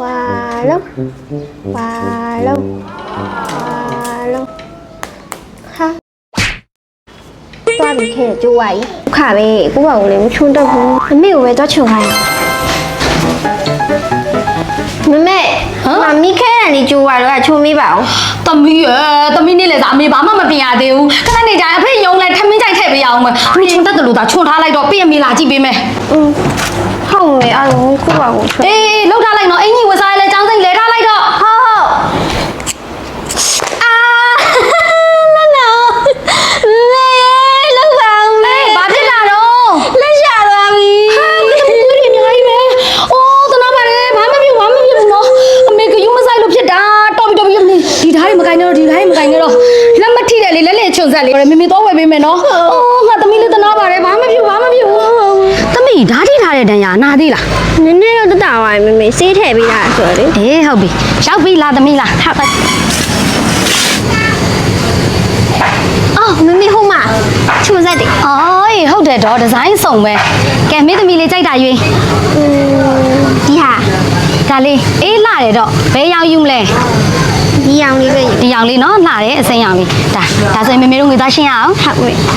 ဝါလုံးဝါလုံးဝါလုံးဟာသွားပြီးခဲ့ကြိုးဝိုင်းခါပဲကိုယ့်ဘာကိုလည်းမချွန်းတော့ဘူးအမေကိုပဲတော့ချွန်ခိုင်းမမေဟမ်မမီခဲရနေကြိုးဝိုင်းတော့ချုံမေးပါအောင်သမီးရဲ့သမီးနေလေသာအမေဘာမှမပြင်ရသေးဘူးခဏနေကြအဖေယုံလဲထမင်းကြိုက်ထည့်ပေးအောင်မယ်ဘယ်ချွန်တက်တယ်လို့သာချွန်ထားလိုက်တော့ပြင်အမေလာကြည့်ပေးမယ်อืมဟုတ်မယ်အဲ့ဒါကိုယ့်ဘာကိုချွန်အေး အမေဒီဓာတ်တွေမကင်နဲ့တော့ဒီဓာတ်တွေမကင်နဲ့တော့လက်မထိတယ်လေလက်လက်ချွန်ဆက်လေမမေတော့ဝယ်ပေးမယ်နော်အိုးငါသမီးလေးသနာပါတယ်ဘာမှမဖြစ်ဘာမှမဖြစ်ဘူးသမီးဓာတ်ထိထားတဲ့တန်ရာနာသေးလားနည်းနည်းတော့တက်တာပါမမေစေးထည့်ပေးတာဆိုတော့လေအေးဟုတ်ပြီရောက်ပြီလားသမီးလားဟုတ်ပါအော်မမေဟိုမှာချွန်ဆက်တယ်အော်အေးဟုတ်တယ်တော့ဒီဇိုင်းစုံပဲကဲမင်းသမီးလေးကြိုက်တာရွေးอืมဒီဟာဒါလေးအေးလှတယ်တော့ဘယ်ရောင်ယူမလဲ ဒီအောင်လေးပဲဒီရောင်လေးနော်လှတယ်အစိမ်းရောင်လေးဒါဒါဆိုရင်မေမေတို့ငွေသားရှင်းရအောင်ဟုတ်ပြီဖွင့်ရဟာ